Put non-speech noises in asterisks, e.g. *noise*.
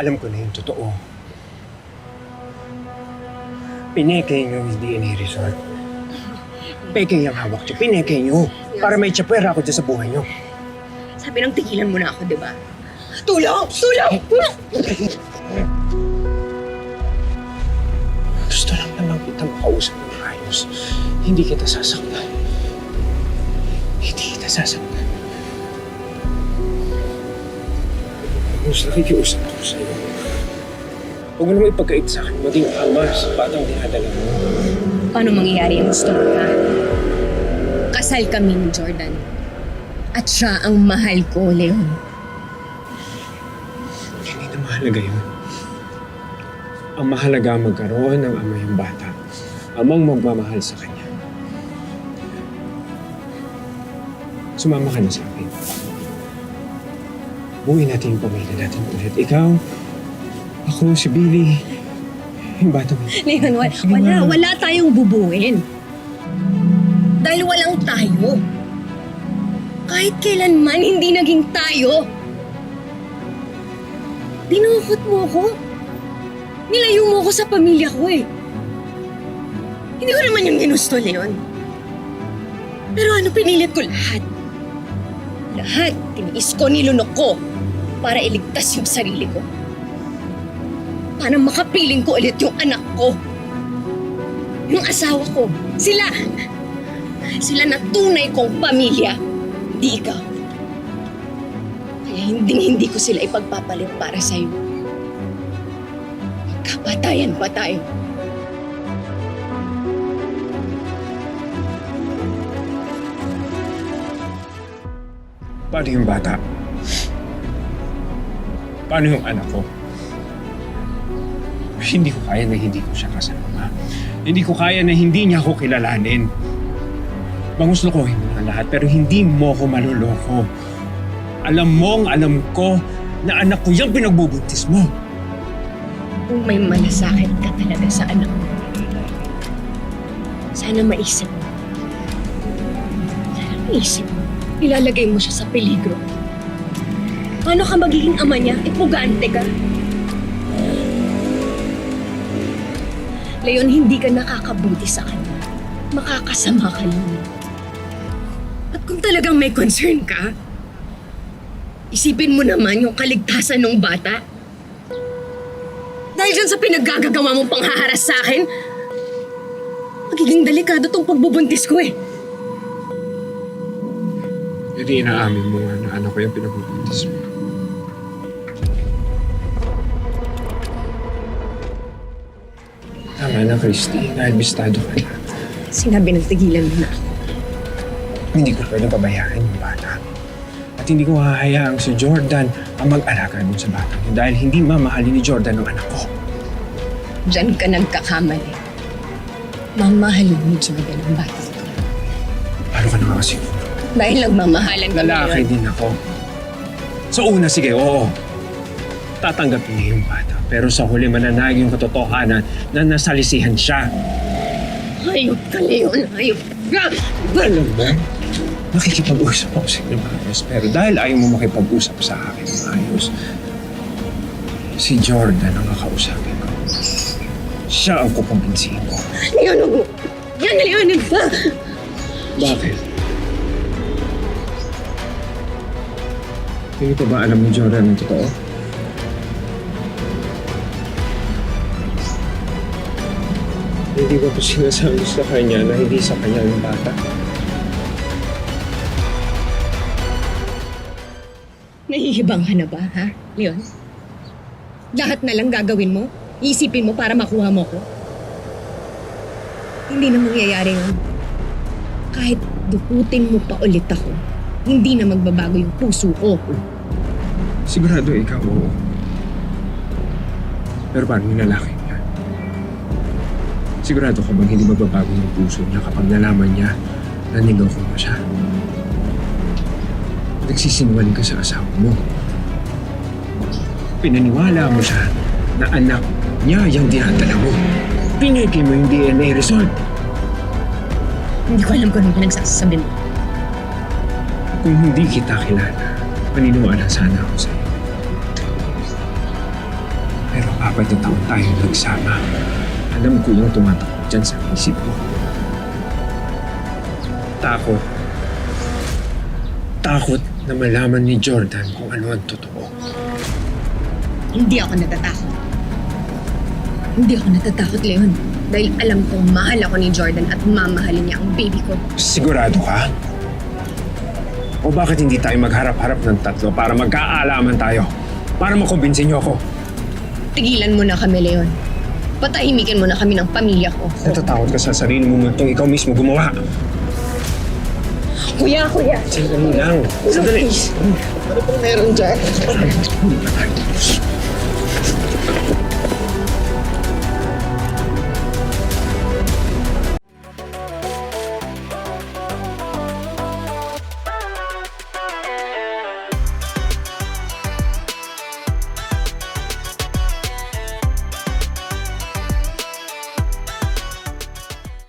Alam ko na yung totoo. Pineke niyo yung DNA resort. Peke yung hawak niyo. Pineke niyo. Para may tsapwera ako dyan sa buhay niyo. Sabi ng tigilan mo na ako, di ba? Tulong! Tulong! Gusto lang naman kita makausap ng ayos. Hindi kita sasaktan. Hindi kita sasaktan. Gusto nakikiusap ako sa'yo. Huwag mo naman ipagkait sa akin maging ama sa batang dinadala mo. Paano mangyayari ang gusto mo, ha? Kasal kami ni Jordan. At siya ang mahal ko, Leon. Hindi na mahalaga yun. Ang mahalaga magkaroon ng ama yung bata. Amang magmamahal sa kanya. Sumama ka na sa akin. Buuin natin yung pamilya natin ulit. Ikaw, ako, si Billy, yung bata mo. *laughs* Leon, wala, na. wala tayong bubuin. Dahil walang tayo. Kahit kailanman, hindi naging tayo. Dinukot mo ko. Nilayo mo ko sa pamilya ko eh. Hindi ko naman yung ginusto, Leon. Pero ano, pinilit ko lahat. Lahat, tiniis ko, nilunok ko para iligtas yung sarili ko. Para makapiling ko ulit yung anak ko. Yung asawa ko. Sila. Sila na tunay kong pamilya. Di ikaw. Kaya hindi hindi ko sila ipagpapalit para sa'yo. Kapatayan pa tayo. Paano yung bata? Paano yung anak ko? Hindi ko kaya na hindi ko siya kasama. Hindi ko kaya na hindi niya ako kilalanin. Manguslokohin mo na lahat pero hindi mo ko maluloko. Alam mong alam ko na anak ko yung pinagbubuntis mo. Kung may malasakit ka talaga sa anak mo, sana maisip mo. Sana maisip mo. Ilalagay mo siya sa peligro. Paano ka magiging ama niya? Ipugante ka. Leon, hindi ka nakakabuti sa kanya. Makakasama ka lang. At kung talagang may concern ka, isipin mo naman yung kaligtasan ng bata. Dahil dyan sa pinaggagawa mong panghaharas sa akin, magiging delikado tong pagbubuntis ko eh. Hindi inaamin mo nga na anak ko yung pinagbubuntis mo. Tama na, Christy. Dahil bistado ka na. Sinabi ng tigilan mo na ako. Hindi ko pwedeng pabayaan yung bata. At hindi ko hahayaang si Jordan ang mag-alaga dun sa bata niya dahil hindi mamahalin ni Jordan ang anak ko. Diyan ka nagkakamali. Mamahalin mo Jordan ang bata ko. Paano ka nakakasiguro? Dahil nagmamahalan kami Lalaki ngayon. din ako. So una, sige, oo. Tatanggapin niya yung bata. Pero sa huli mananag yung katotohanan na nasalisihan siya. Hayop ka, Leon. Hayop ka. Alam mo, nakikipag-usap ako sa inyo maayos. Pero dahil ayaw mo makipag-usap sa akin maayos, si Jordan ang kakausapin ko. Siya ang kukumbinsihin ko. Leon, huwag mo. Yan, Leon. Ah! Bakit? Hindi ko ba alam ni Jordan ang totoo? Hindi ko pa sinasabi sa kanya na hindi sa kanya yung bata. Nahihibang ka na ba, ha, Leon? Lahat na lang gagawin mo? Isipin mo para makuha mo ko? Hindi na mangyayari yun. Kahit dukutin mo pa ulit ako, hindi na magbabago yung puso ko. Sigurado ikaw, oo. Pero paano yung lalaki niya? Sigurado ka bang hindi magbabago yung puso niya kapag nalaman niya na niloko mo siya? Nagsisinungaling ka sa asawa mo. Pinaniwala mo siya na anak niya yung dinadala mo. Pinigay mo yung DNA result. Hindi ko alam kung anong pinagsasabi mo. Kung hindi kita kilala, paniniwala sana ako sa'yo. apat na taon tayo nagsama. Alam ko yung tumatakbo dyan sa isip ko. Takot. Takot na malaman ni Jordan kung ano ang totoo. Hindi ako natatakot. Hindi ako natatakot, Leon. Dahil alam kong mahal ako ni Jordan at mamahalin niya ang baby ko. Sigurado ka? O bakit hindi tayo magharap-harap ng tatlo para magkaalaman tayo? Para makumbinsin niyo ako. Tigilan mo na kami, Leon. Patahimikin mo na kami ng pamilya ko. Natatakot ka sa sarili mo multong ikaw mismo gumawa. Kuya, kuya. Sandali lang. Sandali. Ano pong meron dyan?